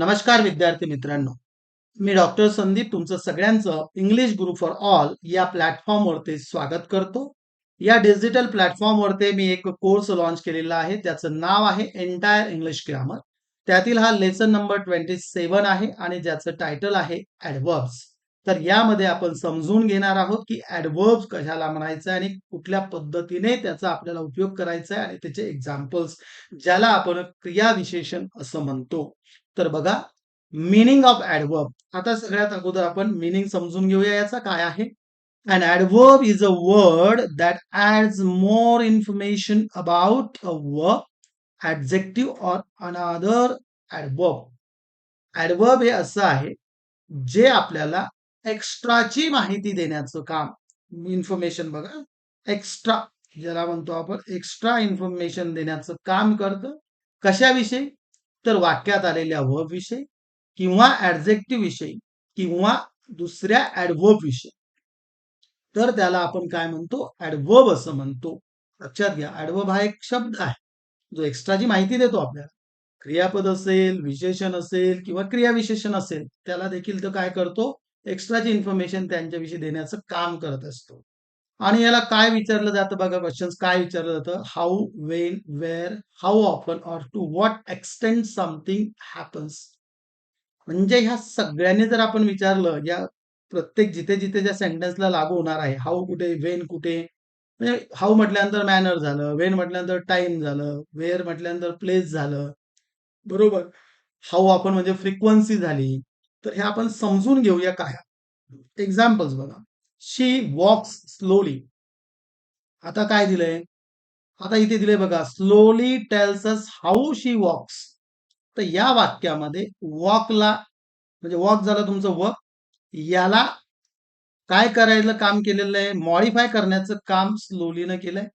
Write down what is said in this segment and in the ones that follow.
नमस्कार विद्यार्थी मित्रांनो. मी डॉक्टर संदीप तुमचं सगळ्यांचं इंग्लिश गुरु फॉर ऑल या प्लॅटफॉर्मवरती स्वागत करतो. या डिजिटल प्लॅटफॉर्मवरती मी एक कोर्स लॉन्च केलेला आहे. त्याचं नाव आहे एंटायर इंग्लिश ग्रामर त्यातील हा लेसन नंबर ट्वेंटी सेवन आहे आणि ज्याचं टायटल आहे ऍडवर्ब्स तर यामध्ये आपण समजून घेणार आहोत की ऍडवर्ब्स कशाला म्हणायचं आणि कुठल्या पद्धतीने त्याचा आपल्याला उपयोग करायचा आहे आणि त्याचे एक्झाम्पल्स ज्याला आपण क्रियाविशेषण असं म्हणतो. तर बघा मिनिंग ऑफ ऍडवर्ब आता सगळ्यात अगोदर आपण मिनिंग समजून घेऊया याचा काय आहे? And adverb is a word that adds more information about a verb adjective or another adverb adverb हे असं आहे जे आपल्याला एक्स्ट्राची माहिती देण्याचं काम इन्फॉर्मेशन बघा एक्स्ट्रा ज्याला म्हणतो आपण एक्स्ट्रा इन्फॉर्मेशन देण्याचं काम करतं. कशाविषयी? तर वाक्यात आलेल्या व विषयी किंवा ऍडजेक्टिव्ह विषयी किंवा दुसऱ्या ऍडवर्ब विषयी. तर त्याला आपण काय म्हणतो? ऍडवर्ब असं म्हणतो. लक्षात घ्या ऍडवर्ब हा एक शब्द आहे. जो एक्स्ट्राची माहिती देतो आपल्याला. क्रियापद असेल विशेषण असेल किंवा क्रियाविशेषण असेल त्याला देखील तो काय करतो? एक्स्ट्राची इन्फॉर्मेशन त्यांच्याविषयी देण्याचं काम करत असतो. आणि याला काय विचारलं जातं बघा क्वेश्चन काय विचारलं जातं? How when where how often or to what extend something happens म्हणजे ह्या सगळ्यांनी जर आपण विचारलं या प्रत्येक जिथे जिथे ज्या सेंटेन्सला लागू होणार आहे हाऊ कुठे वेन कुठे म्हणजे हाऊ म्हटल्यानंतर मॅनर झालं वेन म्हटल्यानंतर टाइम झालं वेअर म्हटल्यानंतर प्लेस झालं बरोबर? हाऊ आपण म्हणजे फ्रिक्वन्सी झाली तर हे आपण समजून घेऊया काय? एक्झाम्पल्स बघा. शी वॉक्स स्लोली आता काय दिलंय? आता इथे दिलंय बघा slowly tells us how she walks तर या वाक्यामध्ये वॉकला म्हणजे वॉक झालं तुमचं वक याला काय करायला काम केलेलं आहे? मॉडिफाय करण्याचं काम स्लोलीनं केलंय.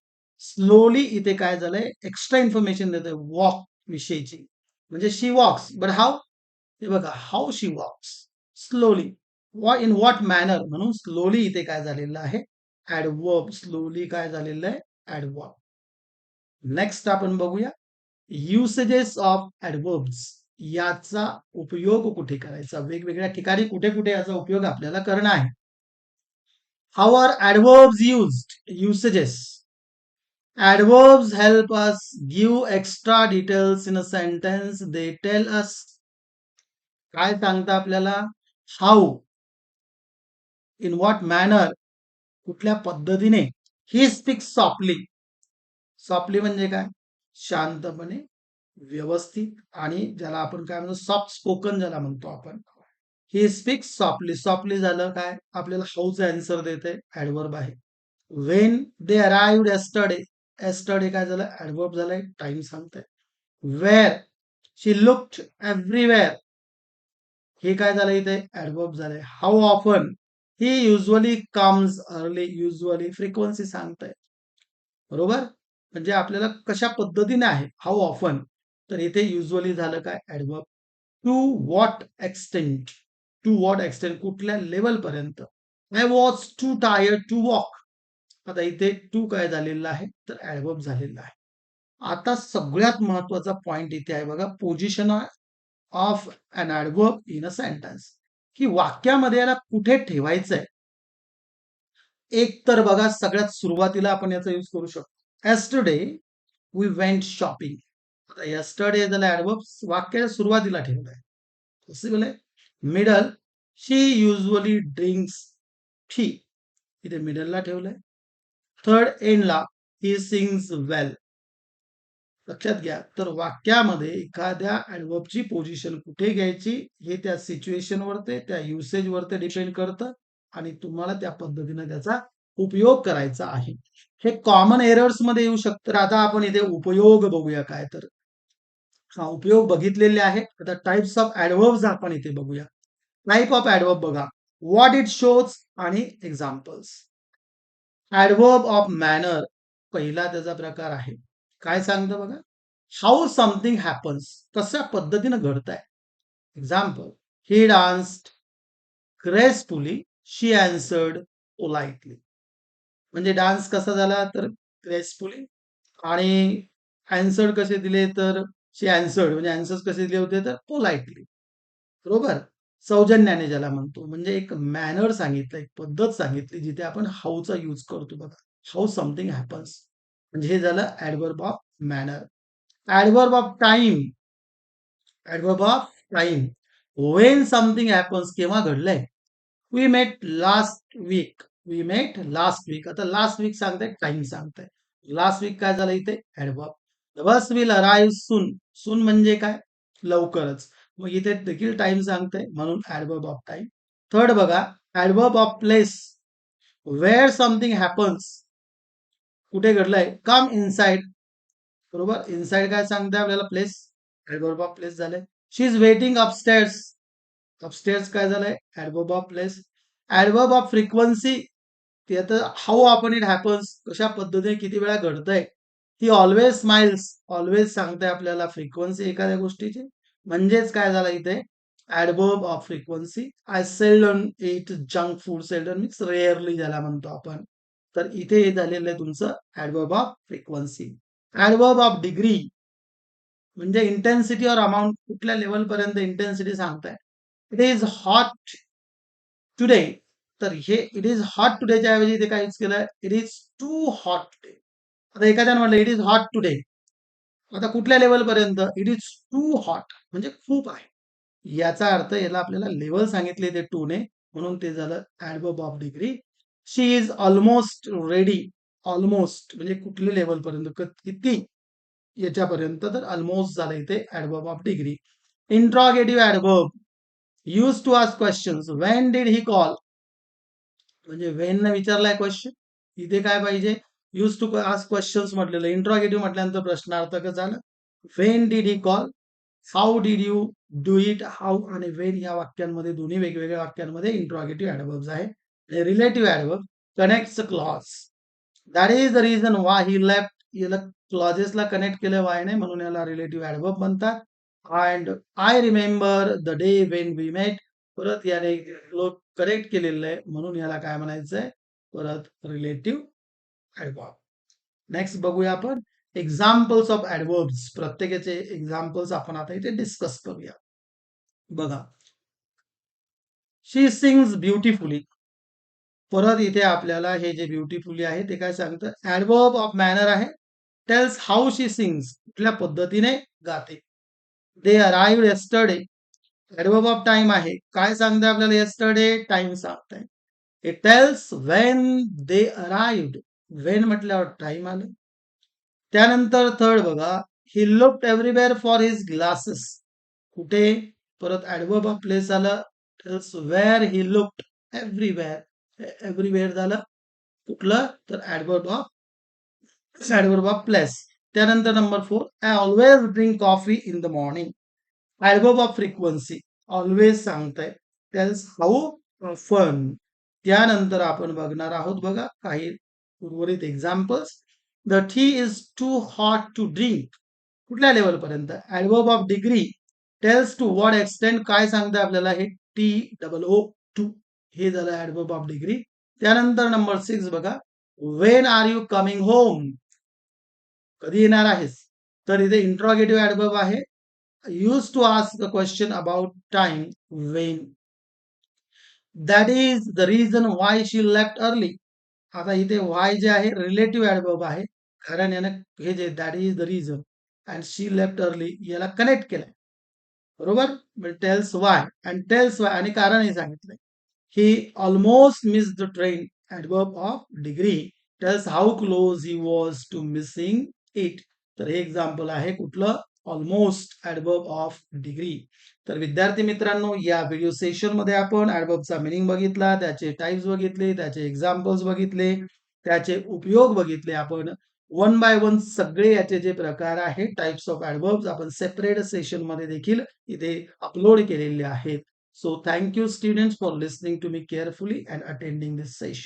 स्लोली इथे काय झालंय? एक्स्ट्रा इन्फॉर्मेशन देतोय वॉक विषयीची. म्हणजे शी वॉक्स बट हाऊ हे बघा how she walks slowly in what manner म्हणून स्लोली इथे काय झालेलं आहे? ऍडवर्ब स्लोली काय झालेलं आहे? ऍडवर्ब नेक्स्ट आपण बघूया. युसेजेस ऑफ ऍडवर्ब्स याचा उपयोग कुठे करायचा? वेगवेगळ्या ठिकाणी कुठे कुठे याचा उपयोग आपल्याला करणं आहे. How are adverbs used usages adverbs help us give extra details in a sentence they tell us काय सांगता आपल्याला? हाऊ इन व्हॉट मॅनर कुठल्या पद्धतीने ही स्पीक सॉफ्टली सॉफ्टली म्हणजे काय? शांतपणे व्यवस्थित आणि ज्याला आपण काय म्हणतो सॉफ्ट स्पोकन ज्याला म्हणतो आपण. ही स्पीक सॉफ्टली सॉफ्टली झालं काय? आपल्याला हाऊच अँसर देते ऍडवर्ब आहे. When they arrived yesterday yesterday काय झालं? ऍडवर्ब झालाय. टाइम सांगते वेअर शी लुक्ड एव्हरीवेअर हे काय झालं इथे? ऍडवर्ब झालंय. How often he usually comes early usually frequency सांगताय बरोबर? म्हणजे आपल्याला कशा पद्धतीने आहे? हाऊ ऑफन तर इथे युजली झालं काय? Adverb to what extent to what extent कुठल्या लेवल पर्यंत? I was too tired to walk आता इथे टू काय झालेलं आहे? तर ऍडवर्ब झालेला आहे. आता सगळ्यात महत्त्वाचा पॉइंट इथे आहे बघा. Position of an adverb in a sentence की वाक्यामध्ये याला कुठे ठेवायचंय? एक तर बघा सगळ्यात सुरुवातीला आपण याचा यूज करू शकतो. एस्टरडे वी वेंट शॉपिंग आता एस्टरडे त्याला ऍडवर्ब वाक्याच्या सुरुवातीला ठेवलंय पॉसिबल आहे? मिडल शी युजली ड्रिंक्स ठीक इथे मिडलला ठेवलंय. थर्ड एंडला ही सिंग्स वेल लक्षात घ्या. तर वाक्यामध्ये एखाद्या ऍडवर्बची पोझिशन कुठे घ्यायची हे त्या सिच्युएशनवरती त्या युसेजवरती डिपेंड करतं आणि तुम्हाला त्या पद्धतीने त्याचा उपयोग करायचा आहे. हे कॉमन एरर्समध्ये येऊ शकतं. तर आता आपण इथे उपयोग बघूया काय तर. हा उपयोग बघितलेले आहेत आता टाइप्स ऑफ ऍडवर्ब्स आपण इथे बघूया. टाईप ऑफ ऍडवर्ब बघा. व्हॉट इट शोज आणि एक्झाम्पल्स ऍडवर्ब ऑफ मॅनर पहिला त्याचा प्रकार आहे. काय सांगतं बघा? हाऊ समथिंग हॅपन्स कशा पद्धतीनं घडत आहे example he danced gracefully she answered politely म्हणजे डान्स कसा झाला तर ग्रेसफुली आणि अँसर्ड कसे दिले तर शी अँसर्ड म्हणजे अँसर्स कसे दिले होते तर पोलाइटली बरोबर? सौजन्याने ज्याला म्हणतो म्हणजे एक मॅनर सांगितलं एक पद्धत सांगितली जिथे आपण हाऊचा यूज करतो बघा. हाऊ समथिंग हॅपन्स म्हणजे हे झालं adverb of manner adverb of time adverb of time when something happens केव्हा घडलंय? We met last week we met last week आता लास्ट वीक सांगताय टाइम सांगताय. लास्ट वीक काय झालं इथे? Adverb the bus will arrive soon soon म्हणजे काय? लवकरच. मग इथे देखील टाइम सांगते म्हणून ऍडवर्ब ऑफ टाइम थर्ड बघा adverb of place where something happens कुठे घडलंय? कम इनसाइड बरोबर? इनसाइड काय सांगते आपल्याला? प्लेस ऍडवर्ब ऑफ प्लेस झालंय. शी इज वेटिंग अपस्टेअर्स अपस्टेअर्स काय झालंय? Adverb of place adverb of frequency ते आता हाऊ आपण इट हॅपन्स कशा पद्धतीने किती वेळा घडतंय ही ऑलवेज स्माइल्स ऑलवेज सांगते आपल्याला फ्रिक्वन्सी एखाद्या गोष्टीची. म्हणजेच काय झालं इथे? Adverb of frequency I seldom eat junk food seldom means rarely ज्याला म्हणतो आपण. तर इथे हे झालेलं आहे तुमचं adverb of frequency adverb of degree म्हणजे इंटेन्सिटी और अमाऊंट कुठल्या लेवल पर्यंत इंटेन्सिटी सांगताय. इट इज हॉट टुडे तर हे इट इज हॉट टुडेच्या ऐवजी इथे काय यूज केलंय? It is too hot today आता एखाद्याने म्हटलं इट इज हॉट टुडे आता कुठल्या लेवल पर्यंत? इट इज टू हॉट म्हणजे खूप आहे. याचा अर्थ याला आपल्याला लेवल सांगितले ते टू ने. म्हणून ते झालं adverb of degree she is almost ready almost म्हणजे कुठल्या लेवल पर्यंत किती याच्यापर्यंत तर ऑलमोस्ट झालं इथे adverb of degree interrogative adverb use to ask questions when did he call म्हणजे वेन न विचारलाय क्वेश्चन इथे काय पाहिजे? यूज टू आस्क क्वेश्चन्स म्हटलेलं. इंट्रॉगेटिव्ह म्हटल्यानंतर प्रश्नार्थक झालं. When did he call how did you do it how आणि वेन या वाक्यांमध्ये दोन्ही वेगवेगळ्या वाक्यांमध्ये इंट्रॉगेटिव्ह ऍडवर्ब्स आहे relative adverb connect clause that is the reason why he left याला क्लॉजेसला कनेक्ट केलं वाय नाही म्हणून याला रिलेटिव्ह ऍडवर्ब म्हणतात. And I remember the day when we met परत याने करेक्ट केलेलं आहे म्हणून याला काय म्हणायचंय? परत रिलेटिव्ह ऍडवर्ब नेक्स्ट बघूया आपण एक्झाम्पल्स ऑफ ऍडवर्ब्स प्रत्येकाचे एक्झाम्पल्स आपण आता इथे डिस्कस करूया. बघा. शी सिंग्स ब्युटिफुली परत इथे आपल्याला हे जे ब्युटिफुली आहे ते काय सांगतं? ऍडवर्ब ऑफ मॅनर आहे. टेल्स हाऊ शी सिंग्स कुठल्या पद्धतीने गाते. They arrive yesterday adverb of time आहे. काय सांगते आपल्याला येस्टरडे टाइम सांगताय. It tells when they arrived when म्हटल्यावर टाइम आलं. त्यानंतर थर्ड बघा. He look everywhere for his glasses कुठे? परत ऍडवर्ब ऑफ प्लेस आलं. Tells where he looked everywhere everywhere झालं. कुठलं? तर adverb of adverb of place त्यानंतर number four I always drink coffee in the morning adverb of frequency always सांगताय. Tells how fun त्यानंतर आपण बघणार आहोत बघा काही उर्वरित examples the tea is too hot to drink कुठल्या लेवलपर्यंत adverb of degree tells to what extend काय सांगतं आपल्याला हे? टी डबल ओ टू हे झालं ऍडवर्ब ऑफ डिग्री त्यानंतर नंबर सिक्स बघा. When are you coming home कधी येणार आहेस? तर इथे इंट्रॉगेटिव्ह ऍडवर्ब आहे. Use to ask a question about time when that is the reason why she left early आता इथे वाय जे आहे रिलेटिव्ह ऍडवर्ब आहे. कारण यानं हे जे that is the reason and she left early याला कनेक्ट केलंय. बरोबर? Tells why and tells why आणि कारण हे सांगितलंय. He almost miss the train adverb of degree tells how close he was to missing it तर हे एक्झाम्पल आहे कुठलं? ऑलमोस्ट ऍडबर्ब ऑफ डिग्री तर विद्यार्थी मित्रांनो या व्हिडिओ सेशनमध्ये आपण ऍडबर्बचा मिनिंग बघितला त्याचे टाइप्स बघितले त्याचे एक्झाम्पल्स बघितले त्याचे उपयोग बघितले आपण. वन बाय वन सगळे याचे जे प्रकार आहेत टाइप्स ऑफ ऍडवर्ब्स आपण सेपरेट सेशनमध्ये देखील इथे अपलोड केलेले आहेत. So thank you students for listening to me carefully and attending this session.